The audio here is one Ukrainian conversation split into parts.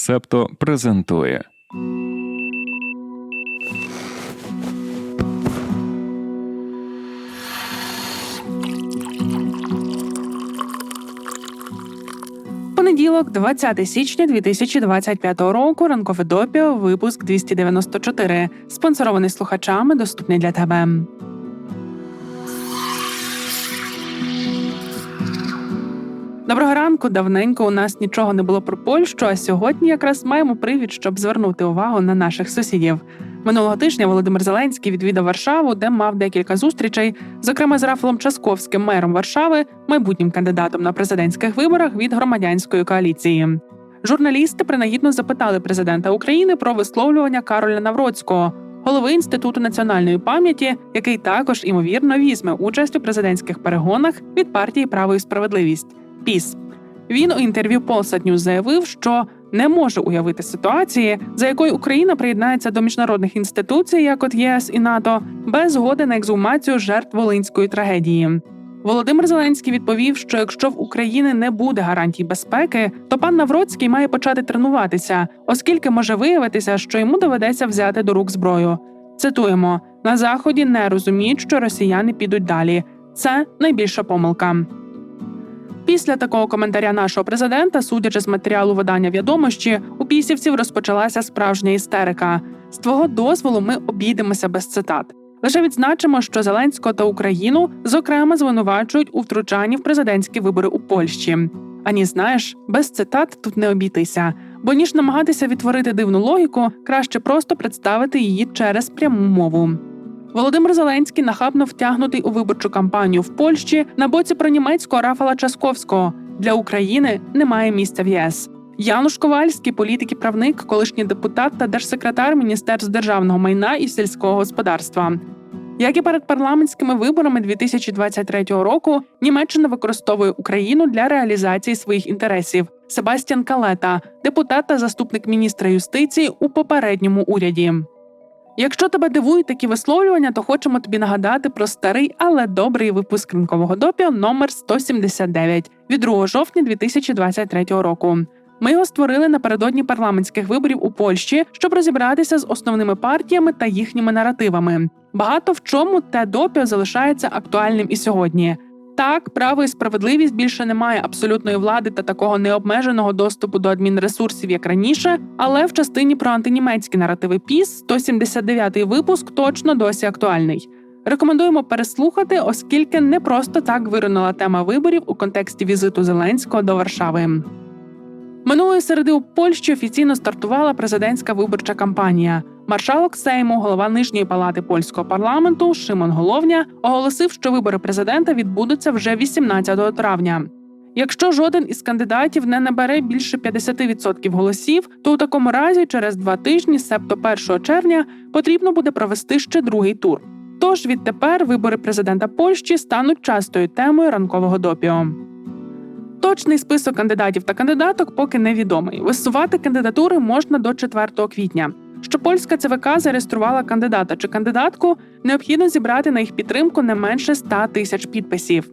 Септо презентує. Понеділок, 20 січня 2025 року. Ранкове допіо, випуск 294. Спонсорований слухачами, доступний для тебе. Доброго ранку. Давненько у нас нічого не було про Польщу. А сьогодні якраз маємо привід, щоб звернути увагу на наших сусідів. Минулого тижня Володимир Зеленський відвідав Варшаву, де мав декілька зустрічей, зокрема з Рафалом Часковським, мером Варшави, майбутнім кандидатом на президентських виборах від громадянської коаліції. Журналісти принагідно запитали президента України про висловлювання Кароля Навроцького, голови інституту національної пам'яті, який також імовірно візьме участь у президентських перегонах від партії Право і справедливість. ПІС. Він у інтерв'ю Polsat заявив, що не може уявити ситуації, за якою Україна приєднається до міжнародних інституцій, як от ЄС і НАТО, без згоди на екзумацію жертв волинської трагедії. Володимир Зеленський відповів, що якщо в Україні не буде гарантій безпеки, то пан Навроцький має почати тренуватися, оскільки може виявитися, що йому доведеться взяти до рук зброю. Цитуємо: на заході не розуміють, що росіяни підуть далі. Це найбільша помилка. Після такого коментаря нашого президента, судячи з матеріалу видання відомощі, у пісівців розпочалася справжня істерика. З твого дозволу ми обійдемося без цитат. Лише відзначимо, що Зеленського та Україну зокрема звинувачують у втручанні в президентські вибори у Польщі. Ані знаєш, без цитат тут не обійтися, бо ніж намагатися відтворити дивну логіку, краще просто представити її через пряму мову. Володимир Зеленський нахабно втягнутий у виборчу кампанію в Польщі на боці пронімецького Рафала Часковського для України немає місця в ЄС. Януш Ковальський, політик і правник, колишній депутат та держсекретар Міністерств державного майна і сільського господарства. Як і перед парламентськими виборами 2023 року, Німеччина використовує Україну для реалізації своїх інтересів. Себастьян Калета, депутат та заступник міністра юстиції у попередньому уряді. Якщо тебе дивують такі висловлювання, то хочемо тобі нагадати про старий, але добрий випуск ринкового допіо номер 179 від 2 жовтня 2023 року. Ми його створили напередодні парламентських виборів у Польщі, щоб розібратися з основними партіями та їхніми наративами. Багато в чому те допіо залишається актуальним і сьогодні. Так, право і справедливість більше не має абсолютної влади та такого необмеженого доступу до адмінресурсів, як раніше, але в частині про антинімецькі наративи ПІС 179-й випуск точно досі актуальний. Рекомендуємо переслухати, оскільки не просто так виринула тема виборів у контексті візиту Зеленського до Варшави. Минулої середи у Польщі офіційно стартувала президентська виборча кампанія. Маршалок Сейму, голова нижньої палати польського парламенту Шимон Головня, оголосив, що вибори президента відбудуться вже 18 травня. Якщо жоден із кандидатів не набере більше 50% голосів, то у такому разі через два тижні, себто 1 червня, потрібно буде провести ще другий тур. Тож відтепер вибори президента Польщі стануть частою темою ранкового допіо. Точний список кандидатів та кандидаток поки невідомий. Висувати кандидатури можна до 4 квітня. Що польська ЦВК зареєструвала кандидата чи кандидатку, необхідно зібрати на їх підтримку не менше 100 тисяч підписів.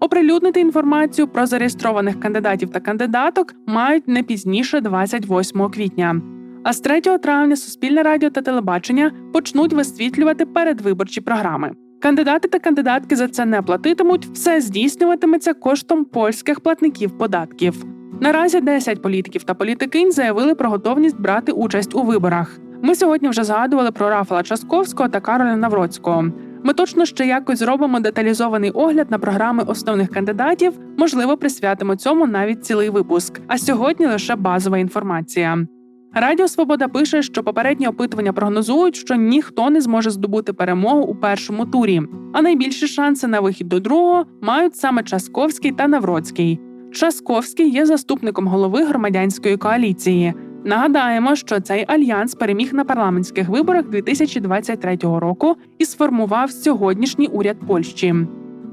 Оприлюднити інформацію про зареєстрованих кандидатів та кандидаток мають не пізніше 28 квітня. А з 3 травня Суспільне радіо та телебачення почнуть висвітлювати передвиборчі програми. Кандидати та кандидатки за це не платитимуть, все здійснюватиметься коштом польських платників податків. Наразі 10 політиків та політикинь заявили про готовність брати участь у виборах. Ми сьогодні вже згадували про Рафала Часковського та Кароля Навроцького. Ми точно ще якось зробимо деталізований огляд на програми основних кандидатів. Можливо, присвятимо цьому навіть цілий випуск. А сьогодні лише базова інформація. Радіо Свобода пише, що попередні опитування прогнозують, що ніхто не зможе здобути перемогу у першому турі. А найбільші шанси на вихід до другого мають саме Часковський та Навроцький. Часковський є заступником голови громадянської коаліції. Нагадаємо, що цей альянс переміг на парламентських виборах 2023 року і сформував сьогоднішній уряд Польщі.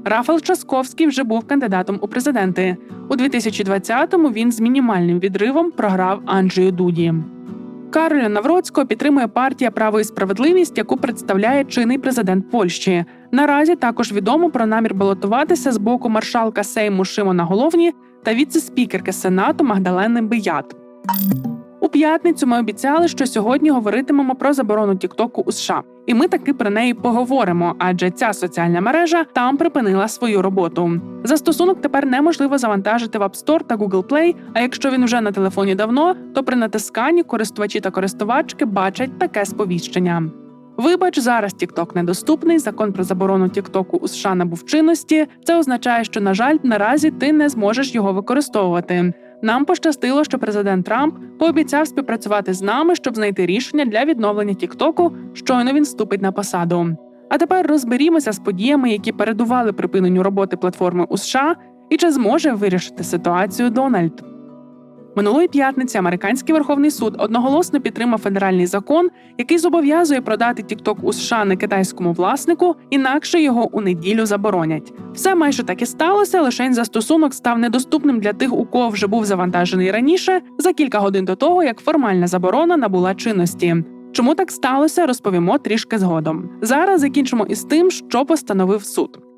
Рафал Часковський вже був кандидатом у президенти. У 2020-му він з мінімальним відривом програв Анджею Дуді. Кароля Навроцького підтримує партія Право і справедливість, яку представляє чинний президент Польщі. Наразі також відомо про намір балотуватися з боку маршалка Сейму Шимона Головні та віце-спікерки Сенату Магдалени Бият. У п'ятницю ми обіцяли, що сьогодні говоритимемо про заборону Тіктоку у США, і ми таки про неї поговоримо, адже ця соціальна мережа там припинила свою роботу. Застосунок тепер неможливо завантажити в App Store та Google Play, А якщо він вже на телефоні давно, то при натисканні користувачі та користувачки бачать таке сповіщення. Вибач, зараз TikTok недоступний. Закон про заборону TikTok у США набув чинності. Це означає, що на жаль, наразі ти не зможеш його використовувати. Нам пощастило, що президент Трамп пообіцяв співпрацювати з нами, щоб знайти рішення для відновлення Тіктоку, щойно він вступить на посаду. А тепер розберімося з подіями, які передували припиненню роботи платформи у США, і чи зможе вирішити ситуацію Дональд. Минулої п'ятниці американський верховний суд одноголосно підтримав федеральний закон, який зобов'язує продати TikTok у США не китайському власнику, інакше його у неділю заборонять. Все майже так і сталося. Лишень застосунок став недоступним для тих, у кого вже був завантажений раніше, за кілька годин до того, як формальна заборона набула чинності. Чому так сталося, розповімо трішки згодом. Зараз закінчимо із тим, що постановив суд.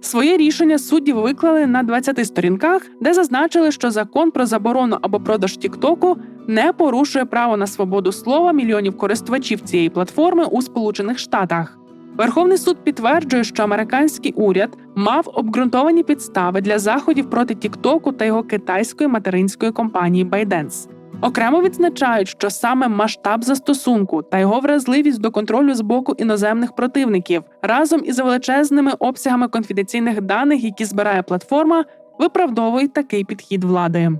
Своє рішення судді виклали на 20 сторінках, де зазначили, що закон про заборону або продаж Тіктоку не порушує право на свободу слова мільйонів користувачів цієї платформи у Сполучених Штатах. Верховний суд підтверджує, що американський уряд мав обґрунтовані підстави для заходів проти Тіктоку та його китайської материнської компанії ByteDance. Окремо відзначають, що саме масштаб застосунку та його вразливість до контролю з боку іноземних противників разом із величезними обсягами конфіденційних даних, які збирає платформа, виправдовують такий підхід влади.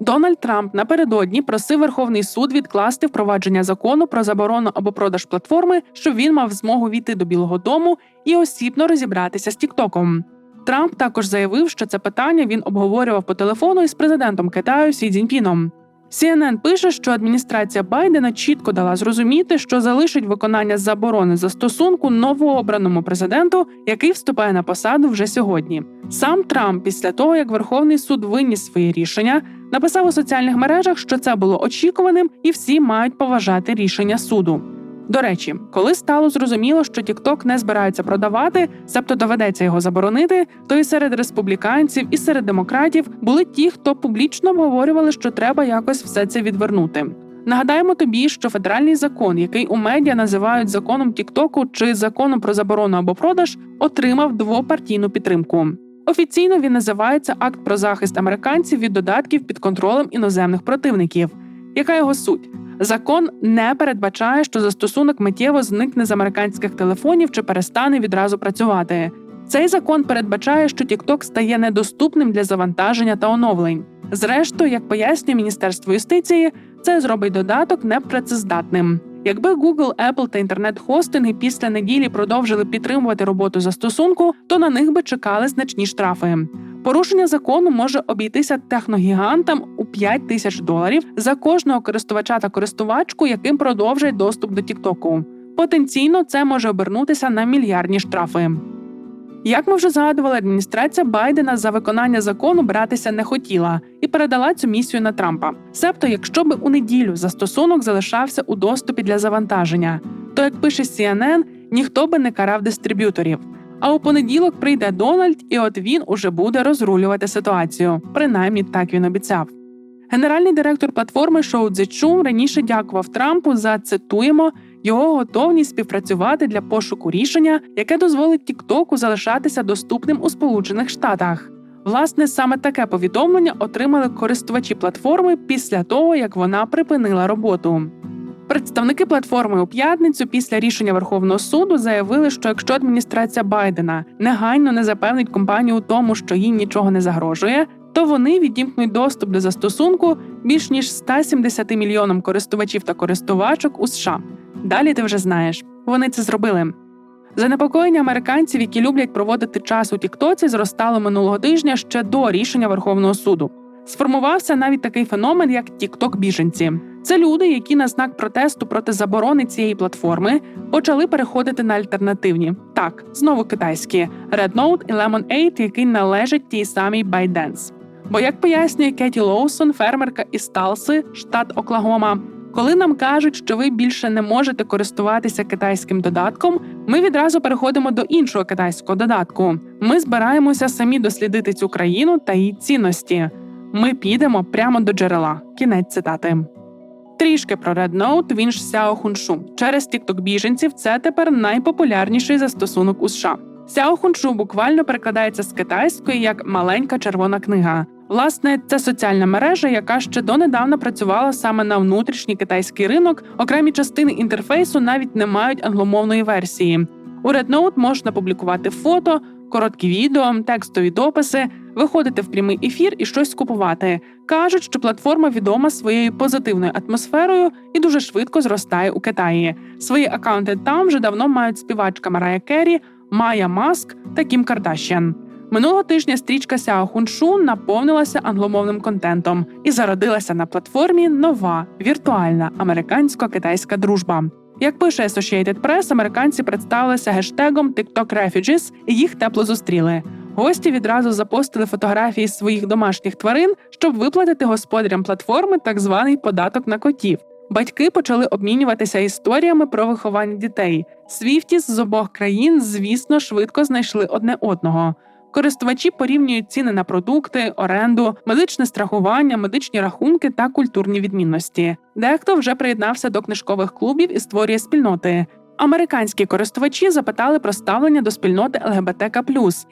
Дональд Трамп напередодні просив Верховний суд відкласти впровадження закону про заборону або продаж платформи, щоб він мав змогу війти до Білого Дому і осібно розібратися з Тіктоком. Трамп також заявив, що це питання він обговорював по телефону із президентом Китаю Сі Цзіньпіном. CNN пише, що адміністрація Байдена чітко дала зрозуміти, що залишить виконання заборони застосунку новообраному президенту, який вступає на посаду вже сьогодні. Сам Трамп, після того як Верховний суд виніс свої рішення, написав у соціальних мережах, що це було очікуваним, і всі мають поважати рішення суду. До речі, коли стало зрозуміло, що TikTok не збираються продавати, себто доведеться його заборонити, то і серед республіканців, і серед демократів були ті, хто публічно обговорювали, що треба якось все це відвернути. Нагадаємо тобі, що федеральний закон, який у медіа називають законом Тіктоку чи законом про заборону або продаж, отримав двопартійну підтримку. Офіційно він називається Акт про захист американців від додатків під контролем іноземних противників. Яка його суть? Закон не передбачає, що застосунок миттєво зникне з американських телефонів чи перестане відразу працювати. Цей закон передбачає, що TikTok стає недоступним для завантаження та оновлень. Зрештою, як пояснює Міністерство юстиції, це зробить додаток непрацездатним. Якби Google, Apple та інтернет-хостинги після неділі продовжили підтримувати роботу застосунку, то на них би чекали значні штрафи. Порушення закону може обійтися техногігантам у 5 тисяч доларів за кожного користувача та користувачку, яким продовжать доступ до Тіктоку. Потенційно це може обернутися на мільярдні штрафи. Як ми вже згадували, адміністрація Байдена за виконання закону братися не хотіла і передала цю місію на Трампа. Себто, якщо би у неділю застосунок залишався у доступі для завантаження, то як пише CNN, ніхто би не карав дистриб'юторів. А у понеділок прийде Дональд, і от він уже буде розрулювати ситуацію. Принаймні так він обіцяв. Генеральний директор платформи Шоу Цзечун раніше дякував Трампу за цитуємо його готовність співпрацювати для пошуку рішення, яке дозволить Тіктоку залишатися доступним у Сполучених Штатах. Власне, саме таке повідомлення отримали користувачі платформи після того, як вона припинила роботу. Представники платформи у п'ятницю після рішення Верховного суду заявили, що якщо адміністрація Байдена негайно не запевнить компанію у тому, що їй нічого не загрожує, то вони відімкнуть доступ до застосунку більш ніж 170 мільйонам користувачів та користувачок у США. Далі ти вже знаєш, вони це зробили. Занепокоєння американців, які люблять проводити час у Тіктоці, зростало минулого тижня ще до рішення Верховного суду. Сформувався навіть такий феномен, як тікток біженці. Це люди, які на знак протесту проти заборони цієї платформи почали переходити на альтернативні. Так, знову китайські Red Note і Lemonade, який належить тій самій ByteDance. Бо як пояснює Кеті Лоусон, фермерка із Талси, штат Оклагома, коли нам кажуть, що ви більше не можете користуватися китайським додатком, ми відразу переходимо до іншого китайського додатку. Ми збираємося самі дослідити цю країну та її цінності. Ми підемо прямо до джерела. Кінець цитати. Трішки про Red Note, він ж Сяо Хуншу. Через TikTok біженців це тепер найпопулярніший застосунок у США. Сяо Хуншу буквально перекладається з китайської як маленька червона книга. Власне, це соціальна мережа, яка ще донедавна працювала саме на внутрішній китайський ринок. Окремі частини інтерфейсу навіть не мають англомовної версії. У RedNote можна публікувати фото, короткі відео, текстові дописи, виходити в прямий ефір і щось купувати. Кажуть, що платформа відома своєю позитивною атмосферою і дуже швидко зростає у Китаї. Свої акаунти там вже давно мають співачка Марая Керрі, Майя Маск та Кім Кардашян. Минулого тижня стрічка Сяо Хуншу наповнилася англомовним контентом і зародилася на платформі нова віртуальна американсько-китайська дружба. Як пише Associated Press, американці представилися гештегом TikTok Refugees і їх тепло зустріли. Гості відразу запостили фотографії своїх домашніх тварин, щоб виплатити господарям платформи так званий податок на котів. Батьки почали обмінюватися історіями про виховання дітей. Свіфтіс з обох країн, звісно, швидко знайшли одне одного. Користувачі порівнюють ціни на продукти, оренду, медичне страхування, медичні рахунки та культурні відмінності. Дехто вже приєднався до книжкових клубів і створює спільноти. Американські користувачі запитали про ставлення до спільноти ЛГБТК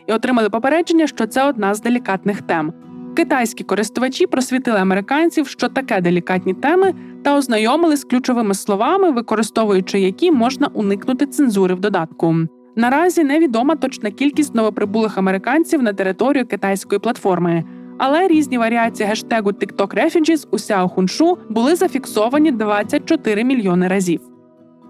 і отримали попередження, що це одна з делікатних тем. Китайські користувачі просвітили американців, що таке делікатні теми, та ознайомили з ключовими словами, використовуючи які можна уникнути цензури в додатку. Наразі невідома точна кількість новоприбулих американців на територію китайської платформи, але різні варіації гештегу TikTok Refugees у Сяо Хуншу були зафіксовані 24 мільйони разів.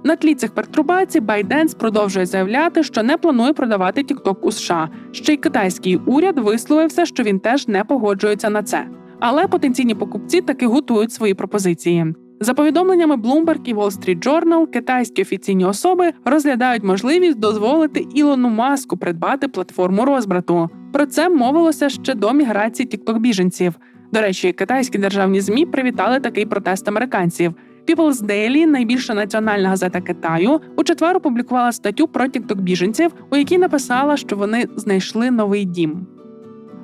На тлі цих пертурбацій ByteDance продовжує заявляти, що не планує продавати TikTok у США. Ще й китайський уряд висловився, що він теж не погоджується на це. Але потенційні покупці таки готують свої пропозиції. За повідомленнями Bloomberg і Wall Street Journal, китайські офіційні особи розглядають можливість дозволити Ілону Маску придбати платформу розбрату. Про це мовилося ще до міграції тікток біженців. До речі, китайські державні змі привітали такий протест американців. People's Daily, найбільша національна газета Китаю, у четвер опублікувала статтю про тікток біженців, у якій написала, що вони знайшли новий дім.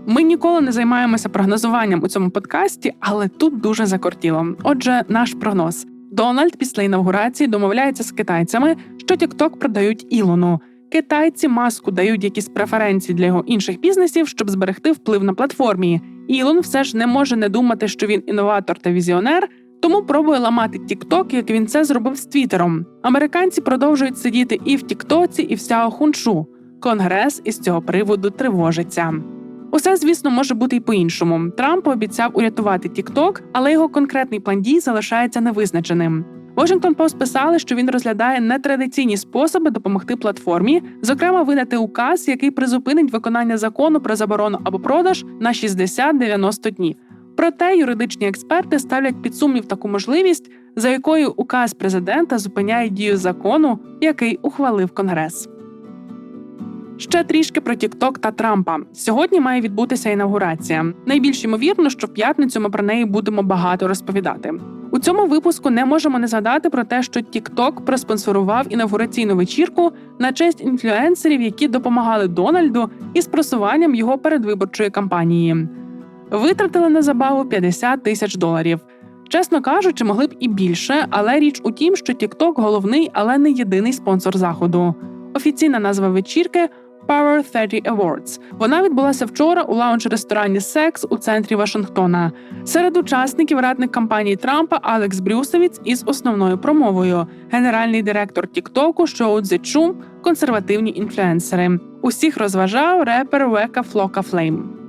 Ми ніколи не займаємося прогнозуванням у цьому подкасті, але тут дуже закортіло. Отже, наш прогноз: Дональд після інавгурації домовляється з китайцями, що TikTok продають Ілону. Китайці маску дають якісь преференції для його інших бізнесів, щоб зберегти вплив на платформі. Ілон все ж не може не думати, що він інноватор та візіонер, тому пробує ламати TikTok, як він це зробив з Твіттером. Американці продовжують сидіти і в Тіктоці, і в Сяо Хуншу. Конгрес із цього приводу тривожиться. Усе, звісно, може бути й по-іншому. Трамп пообіцяв урятувати TikTok, але його конкретний план дій залишається невизначеним. Washington Post писали, що він розглядає нетрадиційні способи допомогти платформі, зокрема, видати указ, який призупинить виконання закону про заборону або продаж на 60-90 днів. Проте юридичні експерти ставлять під сумнів таку можливість, за якою указ президента зупиняє дію закону, який ухвалив Конгрес. Ще трішки про TikTok та Трампа. Сьогодні має відбутися інавгурація. Найбільш ймовірно, що в п'ятницю ми про неї будемо багато розповідати. У цьому випуску не можемо не згадати про те, що TikTok проспонсорував інавгураційну вечірку на честь інфлюенсерів, які допомагали Дональду із просуванням його передвиборчої кампанії. Витратили на забаву 50 тисяч доларів. Чесно кажучи, могли б і більше, але річ у тім, що TikTok – головний, але не єдиний спонсор заходу. Офіційна назва вечірки Power 30 Awards. Вона відбулася вчора у лаунж-ресторані Секс у центрі Вашингтона. Серед учасників радник кампанії Трампа Алекс Брюсовіц із основною промовою, генеральний директор Тіктоку Шоу Цзечу, консервативні інфлюенсери. Усіх розважав репер Века Флока Флейм.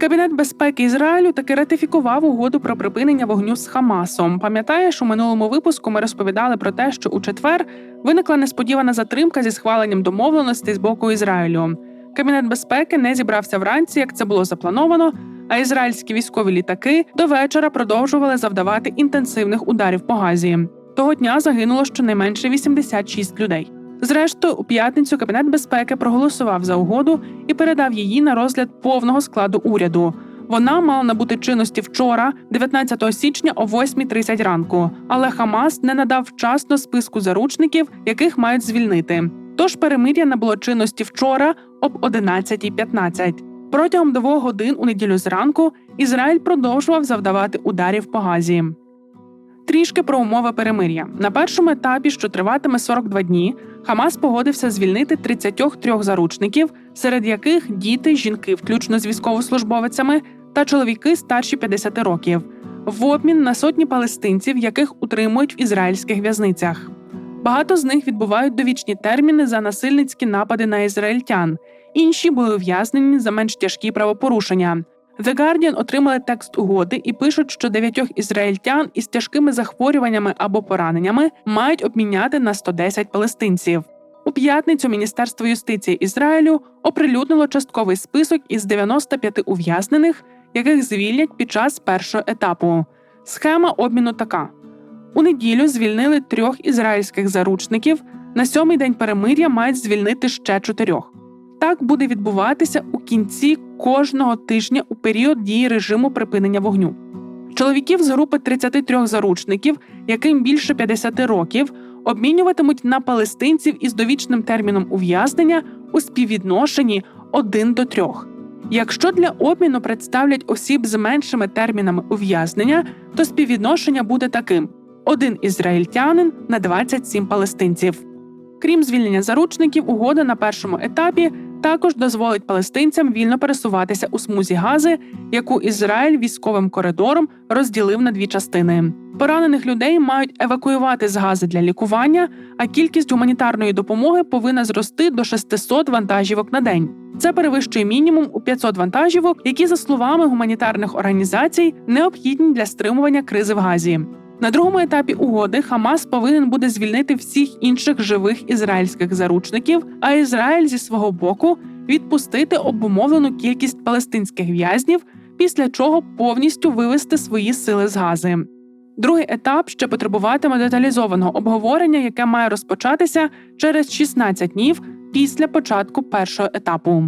Кабінет безпеки Ізраїлю таки ратифікував угоду про припинення вогню з Хамасом. Пам'ятаєш, у минулому випуску ми розповідали про те, що у четвер виникла несподівана затримка зі схваленням домовленостей з боку Ізраїлю. Кабінет безпеки не зібрався вранці, як це було заплановано. А ізраїльські військові літаки до вечора продовжували завдавати інтенсивних ударів по газі. Того дня загинуло щонайменше 86 людей. Зрештою, у п'ятницю Кабінет безпеки проголосував за угоду і передав її на розгляд повного складу уряду. Вона мала набути чинності вчора, 19 січня о 8.30 ранку. Але Хамас не надав вчасно списку заручників, яких мають звільнити. Тож перемир'я набуло чинності вчора об 11.15. Протягом двох годин у неділю зранку Ізраїль продовжував завдавати ударів по газі. Трішки про умови перемир'я на першому етапі, що триватиме 42 дні, Хамас погодився звільнити 33 заручників, серед яких діти, жінки, включно з військовослужбовицями, та чоловіки старші 50 років, в обмін на сотні палестинців, яких утримують в ізраїльських в'язницях. Багато з них відбувають довічні терміни за насильницькі напади на ізраїльтян. Інші були ув'язнені за менш тяжкі правопорушення. The Guardian отримали текст угоди і пишуть, що дев'ятьох ізраїльтян із тяжкими захворюваннями або пораненнями мають обміняти на 110 палестинців. У п'ятницю Міністерство юстиції Ізраїлю оприлюднило частковий список із 95 ув'язнених, яких звільнять під час першого етапу. Схема обміну така: у неділю звільнили трьох ізраїльських заручників. На сьомий день перемир'я мають звільнити ще чотирьох. Так буде відбуватися у кінці кожного тижня у період дії режиму припинення вогню. Чоловіків з групи 33 заручників, яким більше 50 років, обмінюватимуть на палестинців із довічним терміном ув'язнення у співвідношенні 1 до 3. Якщо для обміну представлять осіб з меншими термінами ув'язнення, то співвідношення буде таким: один ізраїльтянин на 27 палестинців. Крім звільнення заручників, угода на першому етапі також дозволить палестинцям вільно пересуватися у смузі гази, яку Ізраїль військовим коридором розділив на дві частини. Поранених людей мають евакуювати з гази для лікування, а кількість гуманітарної допомоги повинна зрости до 600 вантажівок на день. Це перевищує мінімум у 500 вантажівок, які, за словами гуманітарних організацій, необхідні для стримування кризи в газі. На другому етапі угоди Хамас повинен буде звільнити всіх інших живих ізраїльських заручників, а Ізраїль зі свого боку відпустити обумовлену кількість палестинських в'язнів, після чого повністю вивести свої сили з гази. Другий етап ще потребуватиме деталізованого обговорення, яке має розпочатися через 16 днів після початку першого етапу.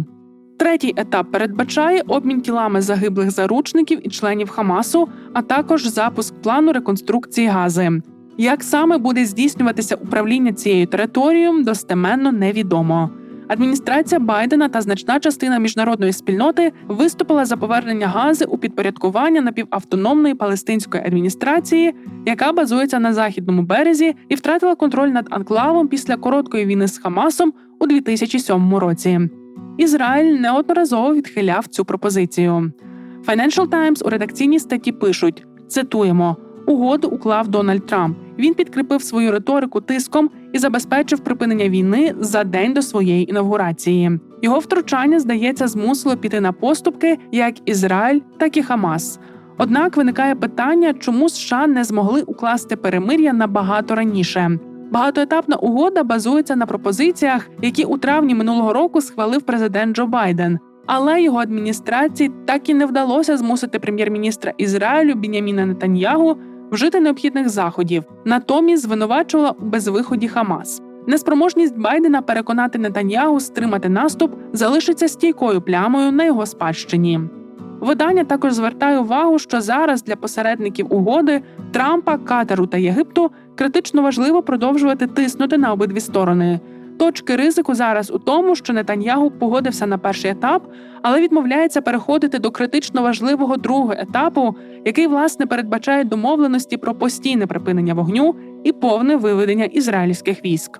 Третій етап передбачає обмін тілами загиблих заручників і членів Хамасу, а також запуск плану реконструкції гази. Як саме буде здійснюватися управління цією територією, достеменно невідомо. Адміністрація Байдена та значна частина міжнародної спільноти виступила за повернення гази у підпорядкування напівавтономної палестинської адміністрації, яка базується на західному березі і втратила контроль над анклавом після короткої війни з Хамасом у 2007 році. Ізраїль неодноразово відхиляв цю пропозицію. Financial Times у редакційній статті пишуть: цитуємо. Угоду уклав Дональд Трамп. Він підкріпив свою риторику тиском і забезпечив припинення війни за день до своєї інавгурації. Його втручання, здається, змусило піти на поступки як Ізраїль, так і Хамас. Однак виникає питання, чому США не змогли укласти перемир'я набагато раніше. Багатоетапна угода базується на пропозиціях, які у травні минулого року схвалив президент Джо Байден. Але його адміністрації так і не вдалося змусити прем'єр-міністра Ізраїлю Біняміна Нетаньягу вжити необхідних заходів, натомість звинувачувала у безвиході Хамас. Неспроможність Байдена переконати Нетаньягу стримати наступ залишиться стійкою плямою на його спадщині. Видання також звертає увагу, що зараз для посередників угоди Трампа, Катару та Єгипту критично важливо продовжувати тиснути на обидві сторони. Точки ризику зараз у тому, що Нетаньягу погодився на перший етап, але відмовляється переходити до критично важливого другого етапу, який власне передбачає домовленості про постійне припинення вогню і повне виведення ізраїльських військ.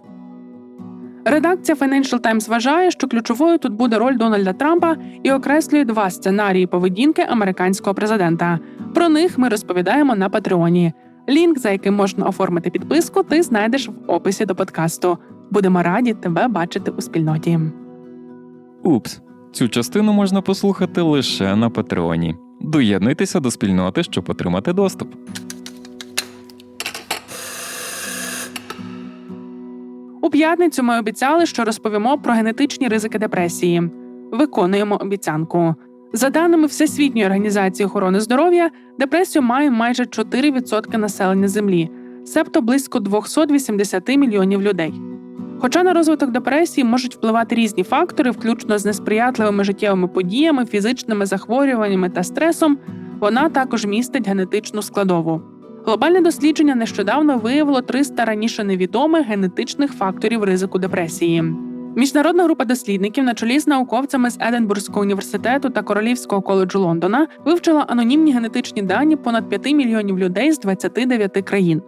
Редакція Financial Times вважає, що ключовою тут буде роль Дональда Трампа і окреслює два сценарії поведінки американського президента. Про них ми розповідаємо на Патреоні. Лінк, за яким можна оформити підписку, ти знайдеш в описі до подкасту. Будемо раді тебе бачити у спільноті. Упс, цю частину можна послухати лише на Патреоні. Доєднуйтеся до спільноти, щоб отримати доступ. У п'ятницю ми обіцяли, що розповімо про генетичні ризики депресії. Виконуємо обіцянку. За даними Всесвітньої організації охорони здоров'я, депресію має майже 4% населення Землі, себто близько 280 мільйонів людей. Хоча на розвиток депресії можуть впливати різні фактори, включно з несприятливими життєвими подіями, фізичними захворюваннями та стресом, вона також містить генетичну складову. Глобальне дослідження нещодавно виявило 300 раніше невідомих генетичних факторів ризику депресії. Міжнародна група дослідників на чолі з науковцями з Единбурзького університету та Королівського коледжу Лондона вивчила анонімні генетичні дані понад 5 мільйонів людей з 29 країн.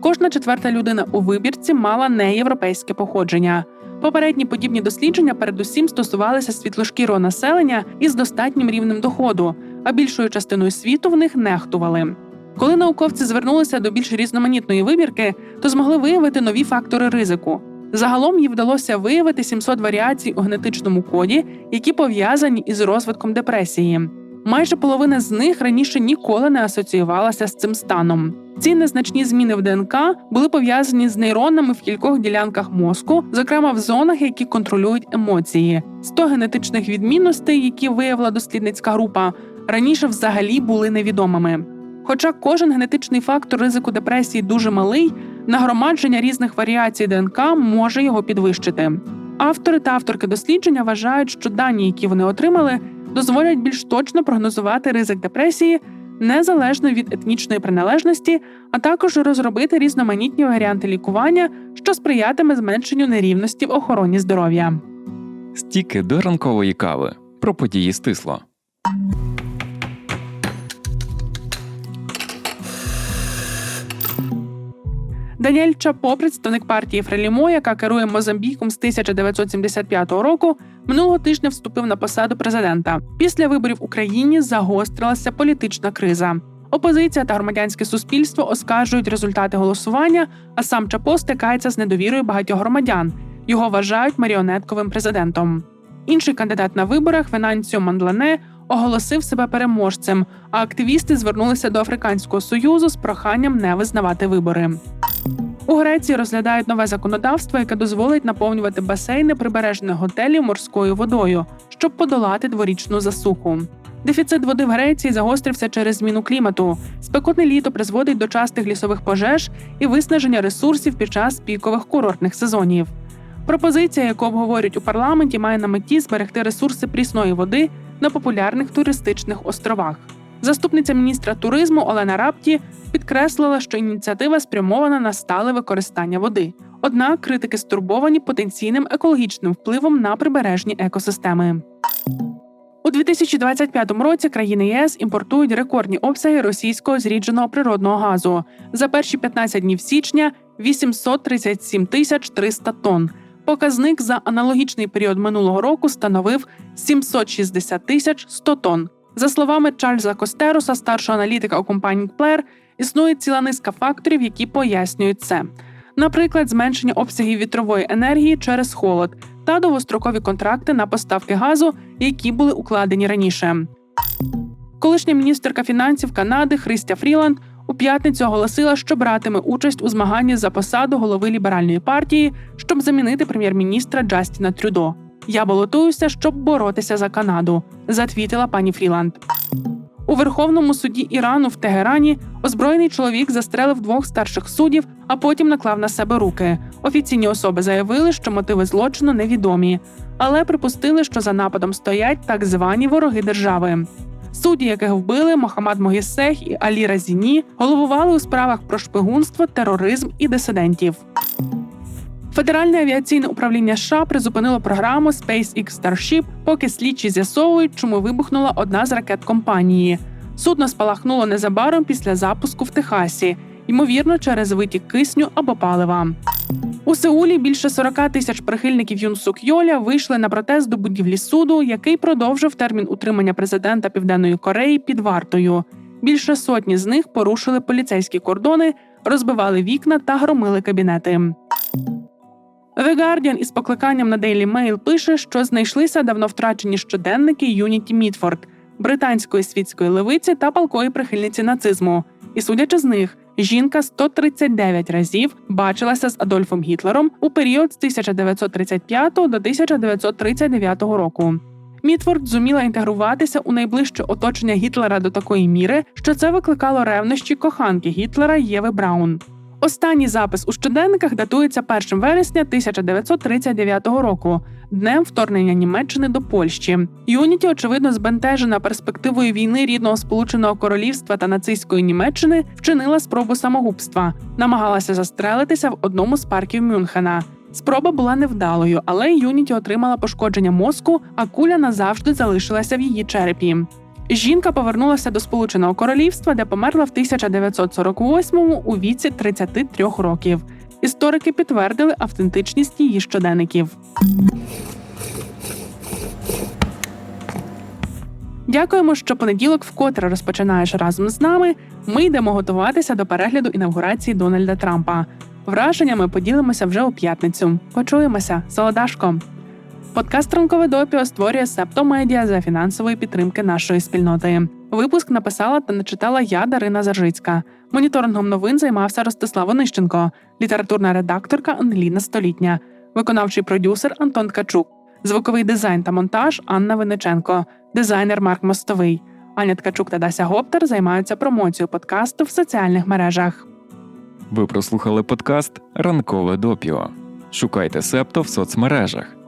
Кожна четверта людина у вибірці мала неєвропейське походження. Попередні подібні дослідження передусім стосувалися світлошкірого населення із достатнім рівнем доходу, а більшою частиною світу в них нехтували. Коли науковці звернулися до більш різноманітної вибірки, то змогли виявити нові фактори ризику. Загалом їй вдалося виявити 700 варіацій у генетичному коді, які пов'язані із розвитком депресії. Майже половина з них раніше ніколи не асоціювалася з цим станом. Ці незначні зміни в ДНК були пов'язані з нейронами в кількох ділянках мозку, зокрема в зонах, які контролюють емоції. 100 генетичних відмінностей, які виявила дослідницька група, раніше взагалі були невідомими. Хоча кожен генетичний фактор ризику депресії дуже малий, нагромадження різних варіацій ДНК може його підвищити. Автори та авторки дослідження вважають, що дані, які вони отримали, дозволять більш точно прогнозувати ризик депресії незалежно від етнічної приналежності, а також розробити різноманітні варіанти лікування, що сприятиме зменшенню нерівності в охороні здоров'я. Стіки до ранкової кави. Про події стисло. Даніель Чапо, представник партії Фрелімо, яка керує Мозамбіком з 1975 року, минулого тижня вступив на посаду президента. Після виборів в Україні загострилася політична криза. Опозиція та громадянське суспільство оскаржують результати голосування, а сам Чапо стикається з недовірою багатьох громадян. Його вважають маріонетковим президентом. Інший кандидат на виборах Венанціо Мандлане оголосив себе переможцем, а активісти звернулися до Африканського союзу з проханням не визнавати вибори. У Греції розглядають нове законодавство, яке дозволить наповнювати басейни прибережних готелів морською водою, щоб подолати дворічну засуху. Дефіцит води в Греції загострився через зміну клімату. Спекотне літо призводить до частих лісових пожеж і виснаження ресурсів під час пікових курортних сезонів. Пропозиція, яку обговорюють у парламенті, має на меті зберегти ресурси прісної води на популярних туристичних островах. Заступниця міністра туризму Олена Рапті підкреслила, що ініціатива спрямована на стале використання води. Однак критики стурбовані потенційним екологічним впливом на прибережні екосистеми. У 2025 році країни ЄС імпортують рекордні обсяги російського зрідженого природного газу. За перші 15 днів січня 837 тисяч 300 тонн. Показник за аналогічний період минулого року становив 760 тисяч 100 тонн. За словами Чарльза Костероса, старшого аналітика у компанії Клер, існує ціла низка факторів, які пояснюють це. Наприклад, зменшення обсягів вітрової енергії через холод та довгострокові контракти на поставки газу, які були укладені раніше. Колишня міністерка фінансів Канади Христя Фріланд у п'ятницю оголосила, що братиме участь у змаганні за посаду голови ліберальної партії, щоб замінити прем'єр-міністра Джастіна Трюдо. Я балотуюся, щоб боротися за Канаду, затвітила пані Фріланд. У Верховному суді Ірану в Тегерані озброєний чоловік застрелив двох старших суддів, а потім наклав на себе руки. Офіційні особи заявили, що мотиви злочину невідомі, але припустили, що за нападом стоять так звані вороги держави. Судді, яких вбили Мохаммад Могісех і Алі Разіні, головували у справах про шпигунство, тероризм і дисидентів. Федеральне авіаційне управління США призупинило програму SpaceX Starship, поки слідчі з'ясовують, чому вибухнула одна з ракет компанії. Судно спалахнуло незабаром після запуску в Техасі, ймовірно, через витік кисню або палива. У Сеулі більше 40 тисяч прихильників Юнсук Йоля вийшли на протест до будівлі суду, який продовжив термін утримання президента Південної Кореї під вартою. Більше сотні з них порушили поліцейські кордони, розбивали вікна та громили кабінети. The Guardian із покликанням на Daily Mail пише, що знайшлися давно втрачені щоденники Юніті Мітфорд, британської світської левиці та палкої прихильниці нацизму. І судячи з них, жінка 139 разів бачилася з Адольфом Гітлером у період з 1935 до 1939 року. Мітфорд зуміла інтегруватися у найближче оточення Гітлера до такої міри, що це викликало ревнощі коханки Гітлера Єви Браун. Останній запис у щоденниках датується 1 вересня 1939 року, днем вторгнення Німеччини до Польщі. Юніті, очевидно, збентежена перспективою війни рідного Сполученого Королівства та нацистської Німеччини, вчинила спробу самогубства, намагалася застрелитися в одному з парків Мюнхена. Спроба була невдалою, але Юніті отримала пошкодження мозку, а куля назавжди залишилася в її черепі. Жінка повернулася до Сполученого Королівства, де померла в 1948-му у віці 33 років. Історики підтвердили автентичність її щоденників. Дякуємо, що понеділок вкотре розпочинаєш разом з нами. Ми йдемо готуватися до перегляду інавгурації Дональда Трампа. Враженнями поділимося вже у п'ятницю. Почуємося, солодашко. Подкаст Ранкове допіо створює Септо Медіа за фінансової підтримки нашої спільноти. Випуск написала та начитала я Дарина Заржицька. Моніторингом новин займався Ростислав Онищенко, літературна редакторка Ангеліна Столітня, виконавчий продюсер Антон Ткачук, звуковий дизайн та монтаж Анна Винниченко, дизайнер Марк Мостовий. Аня Ткачук та Дася Гоптер займаються промоцією подкасту в соціальних мережах. Ви прослухали подкаст Ранкове допіо. Шукайте Септо в соцмережах,